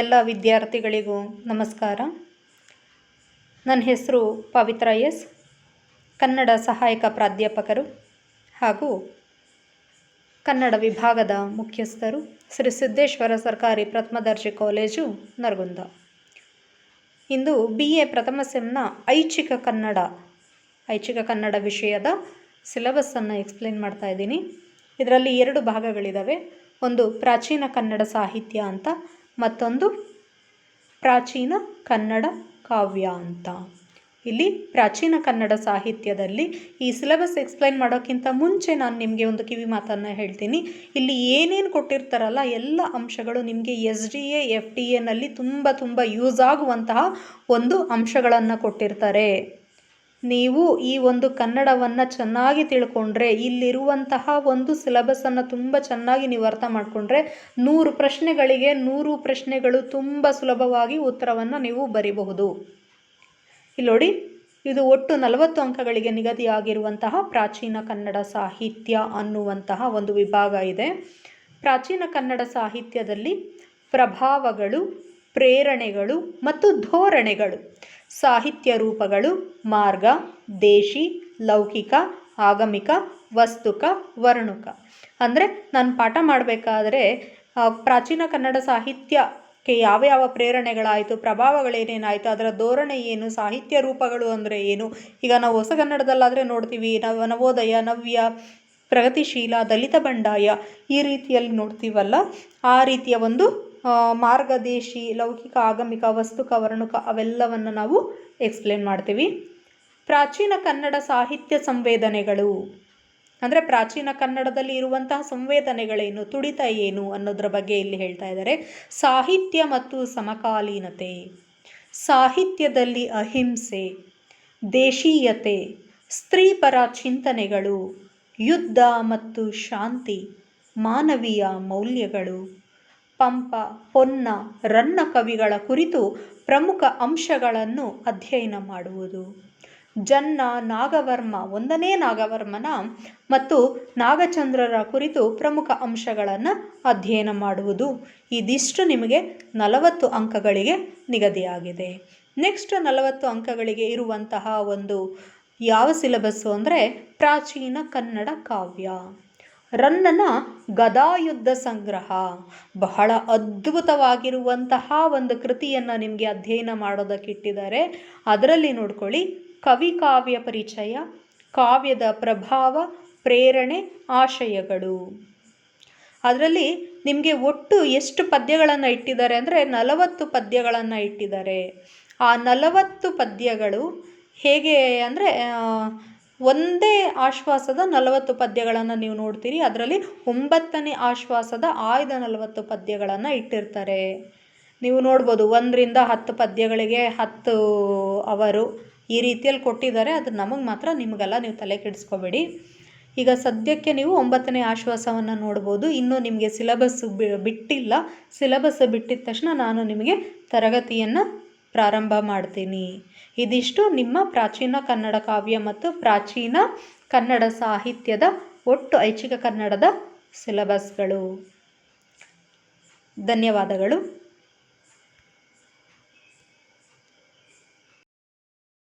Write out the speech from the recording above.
ಎಲ್ಲ ವಿದ್ಯಾರ್ಥಿಗಳಿಗೂ ನಮಸ್ಕಾರ. ನನ್ನ ಹೆಸರು ಪವಿತ್ರ ಎಸ್, ಕನ್ನಡ ಸಹಾಯಕ ಪ್ರಾಧ್ಯಾಪಕರು ಹಾಗೂ ಕನ್ನಡ ವಿಭಾಗದ ಮುಖ್ಯಸ್ಥರು ಶ್ರೀ ಸಿದ್ದೇಶ್ವರ ಸರ್ಕಾರಿ ಪ್ರಥಮ ದರ್ಜೆ ಕಾಲೇಜು ನರಗುಂದ. ಇಂದು ಬಿ ಎ ಪ್ರಥಮ ಸೆಮ್ನ ಐಚ್ಛಿಕ ಕನ್ನಡ ಐಚ್ಛಿಕ ಕನ್ನಡ ವಿಷಯದ ಸಿಲೆಬಸ್ಸನ್ನು ಎಕ್ಸ್ಪ್ಲೇನ್ ಮಾಡ್ತಾ ಇದ್ದೀನಿ. ಇದರಲ್ಲಿ ಎರಡು ಭಾಗಗಳಿದ್ದಾವೆ ಒಂದು ಪ್ರಾಚೀನ ಕನ್ನಡ ಸಾಹಿತ್ಯ ಅಂತ ಮತ್ತೊಂದು ಪ್ರಾಚೀನ ಕನ್ನಡ ಕಾವ್ಯ ಅಂತ. ಇಲ್ಲಿ ಪ್ರಾಚೀನ ಕನ್ನಡ ಸಾಹಿತ್ಯದಲ್ಲಿ ಈ ಸಿಲೆಬಸ್ ಎಕ್ಸ್ಪ್ಲೈನ್ ಮಾಡೋಕ್ಕಿಂತ ಮುಂಚೆ ನಾನು ನಿಮಗೆ ಒಂದು ಕಿವಿ ಮಾತನ್ನು ಹೇಳ್ತೀನಿ. ಇಲ್ಲಿ ಏನೇನು ಕೊಟ್ಟಿರ್ತಾರಲ್ಲ ಎಲ್ಲ ಅಂಶಗಳು ನಿಮಗೆ S D A, F D ಎನಲ್ಲಿ ತುಂಬ ತುಂಬ ಯೂಸ್ ಆಗುವಂತಹ ಒಂದು ಅಂಶಗಳನ್ನು ಕೊಟ್ಟಿರ್ತಾರೆ. ನೀವು ಈ ಒಂದು ಕನ್ನಡವನ್ನು ಚೆನ್ನಾಗಿ ತಿಳ್ಕೊಂಡ್ರೆ, ಇಲ್ಲಿರುವಂತಹ ಒಂದು ಸಿಲೆಬಸ್ಸನ್ನು ತುಂಬ ಚೆನ್ನಾಗಿ ನೀವು ಅರ್ಥ ಮಾಡಿಕೊಂಡ್ರೆ, ನೂರು ಪ್ರಶ್ನೆಗಳಿಗೆ ನೂರು ಪ್ರಶ್ನೆಗಳು ತುಂಬ ಸುಲಭವಾಗಿ ಉತ್ತರವನ್ನು ನೀವು ಬರೀಬಹುದು. ಇಲ್ಲಿ ನೋಡಿ, ಇದು ಒಟ್ಟು ನಲವತ್ತು ಅಂಕಗಳಿಗೆ ನಿಗದಿಯಾಗಿರುವಂತಹ ಪ್ರಾಚೀನ ಕನ್ನಡ ಸಾಹಿತ್ಯ ಅನ್ನುವಂತಹ ಒಂದು ವಿಭಾಗ ಇದೆ. ಪ್ರಾಚೀನ ಕನ್ನಡ ಸಾಹಿತ್ಯದಲ್ಲಿ ಪ್ರಭಾವಗಳು, ಪ್ರೇರಣೆಗಳು ಮತ್ತು ಧೋರಣೆಗಳು. ಸಾಹಿತ್ಯ ರೂಪಗಳು ಮಾರ್ಗ, ದೇಶಿ, ಲೌಕಿಕ, ಆಗಮಿಕ, ವಸ್ತುಕ, ವರ್ಣುಕ. ಅಂದರೆ ನಾನು ಪಾಠ ಮಾಡಬೇಕಾದ್ರೆ ಪ್ರಾಚೀನ ಕನ್ನಡ ಸಾಹಿತ್ಯಕ್ಕೆ ಯಾವ ಯಾವ ಪ್ರೇರಣೆಗಳಾಯಿತು, ಪ್ರಭಾವಗಳೇನೇನಾಯಿತು, ಅದರ ಧೋರಣೆ ಏನು, ಸಾಹಿತ್ಯ ರೂಪಗಳು ಅಂದರೆ ಏನು? ಈಗ ನಾವು ಹೊಸ ಕನ್ನಡದಲ್ಲಾದರೆ ನೋಡ್ತೀವಿ, ನವ, ನವೋದಯ, ನವ್ಯ, ಪ್ರಗತಿಶೀಲ, ದಲಿತ ಬಂಡಾಯ ಈ ರೀತಿಯಲ್ಲಿ ನೋಡ್ತೀವಲ್ಲ? ಆ ರೀತಿಯ ಒಂದು ಮಾರ್ಗದೇಶಿ, ಲೌಕಿಕ, ಆಗಮಿಕ ವಸ್ತುಕ ವರ್ಣುಕ ಅವೆಲ್ಲವನ್ನು ನಾವು ಎಕ್ಸ್ಪ್ಲೇನ್ ಮಾಡ್ತೀವಿ. ಪ್ರಾಚೀನ ಕನ್ನಡ ಸಾಹಿತ್ಯ ಸಂವೇದನೆಗಳು. ಅಂದರೆ ಪ್ರಾಚೀನ ಕನ್ನಡದಲ್ಲಿ ಇರುವಂತಹ ಸಂವೇದನೆಗಳೇನು, ತುಡಿತ ಏನು ಅನ್ನೋದ್ರ ಬಗ್ಗೆ ಇಲ್ಲಿ ಹೇಳ್ತಾ ಇದ್ದಾರೆ. ಸಾಹಿತ್ಯ ಮತ್ತು ಸಮಕಾಲೀನತೆ. ಸಾಹಿತ್ಯದಲ್ಲಿ ಅಹಿಂಸೆ, ದೇಶೀಯತೆ, ಸ್ತ್ರೀಪರ ಚಿಂತನೆಗಳು, ಯುದ್ಧ ಮತ್ತು ಶಾಂತಿ, ಮಾನವೀಯ ಮೌಲ್ಯಗಳು. ಪಂಪ, ಪೊನ್ನ, ರನ್ನ ಕವಿಗಳ ಕುರಿತು ಪ್ರಮುಖ ಅಂಶಗಳನ್ನು ಅಧ್ಯಯನ ಮಾಡುವುದು. ಜನ್ನ ನಾಗವರ್ಮ ಒಂದನೇ ನಾಗವರ್ಮನ ಮತ್ತು ನಾಗಚಂದ್ರರ ಕುರಿತು ಪ್ರಮುಖ ಅಂಶಗಳನ್ನು ಅಧ್ಯಯನ ಮಾಡುವುದು. ಇದಿಷ್ಟು ನಿಮಗೆ ನಲವತ್ತು ಅಂಕಗಳಿಗೆ ನಿಗದಿಯಾಗಿದೆ. ನೆಕ್ಸ್ಟ್ ನಲವತ್ತು ಅಂಕಗಳಿಗೆ ಇರುವಂತಹ ಒಂದು ಯಾವ ಸಿಲೆಬಸ್ಸು ಅಂದರೆ ಪ್ರಾಚೀನ ಕನ್ನಡ ಕಾವ್ಯ. ರನ್ನನ ಗದಾಯುದ್ಧ ಸಂಗ್ರಹ. ಬಹಳ ಅದ್ಭುತವಾಗಿರುವಂತಹ ಒಂದು ಕೃತಿಯನ್ನು ನಿಮಗೆ ಅಧ್ಯಯನ ಮಾಡೋದಕ್ಕಿಟ್ಟಿದ್ದಾರೆ. ಅದರಲ್ಲಿ ನೋಡ್ಕೊಳ್ಳಿ. ಕವಿ ಕಾವ್ಯ ಪರಿಚಯ, ಕಾವ್ಯದ ಪ್ರಭಾವ, ಪ್ರೇರಣೆ, ಆಶಯಗಳು. ಅದರಲ್ಲಿ ನಿಮಗೆ ಒಟ್ಟು ಎಷ್ಟು ಪದ್ಯಗಳನ್ನು ಇಟ್ಟಿದ್ದಾರೆ ಅಂದರೆ ನಲವತ್ತು ಪದ್ಯಗಳನ್ನು ಇಟ್ಟಿದ್ದಾರೆ. ಆ ನಲವತ್ತು ಪದ್ಯಗಳು ಹೇಗೆ ಅಂದರೆ ಒಂದೇ ಆಶ್ವಾಸದ ನಲವತ್ತು ಪದ್ಯಗಳನ್ನು ನೀವು ನೋಡ್ತೀರಿ. ಅದರಲ್ಲಿ ಒಂಬತ್ತನೇ ಆಶ್ವಾಸದ ಆಯ್ದ ನಲವತ್ತು ಪದ್ಯಗಳನ್ನು ಇಟ್ಟಿರ್ತಾರೆ. ನೀವು ನೋಡ್ಬೋದು, ಒಂದರಿಂದ ಹತ್ತು ಪದ್ಯಗಳಿಗೆ ಹತ್ತು ಅವರು ಈ ರೀತಿಯಲ್ಲಿ ಕೊಟ್ಟಿದ್ದಾರೆ. ಅದು ನಮಗೆ ಮಾತ್ರ ನಿಮಗೆಲ್ಲ ನೀವು ತಲೆ ಕೆಡಿಸ್ಕೋಬೇಡಿ. ಈಗ ಸದ್ಯಕ್ಕೆ ನೀವು ಒಂಬತ್ತನೇ ಆಶ್ವಾಸವನ್ನು ನೋಡ್ಬೋದು. ಇನ್ನೂ ನಿಮಗೆ ಸಿಲಬಸ್ ಬಿಟ್ಟಿಲ್ಲ. ಸಿಲೆಬಸ್ ಬಿಟ್ಟಿದ ತಕ್ಷಣ ನಾನು ನಿಮಗೆ ತರಗತಿಯನ್ನು ಪ್ರಾರಂಭ ಮಾಡ್ತೀನಿ. ಇದಿಷ್ಟು ನಿಮ್ಮ ಪ್ರಾಚೀನ ಕನ್ನಡ ಕಾವ್ಯ ಮತ್ತು ಪ್ರಾಚೀನ ಕನ್ನಡ ಸಾಹಿತ್ಯದ ಒಟ್ಟು ಐಚ್ಛಿಕ ಕನ್ನಡದ ಸಿಲೆಬಸ್ಗಳು. ಧನ್ಯವಾದಗಳು.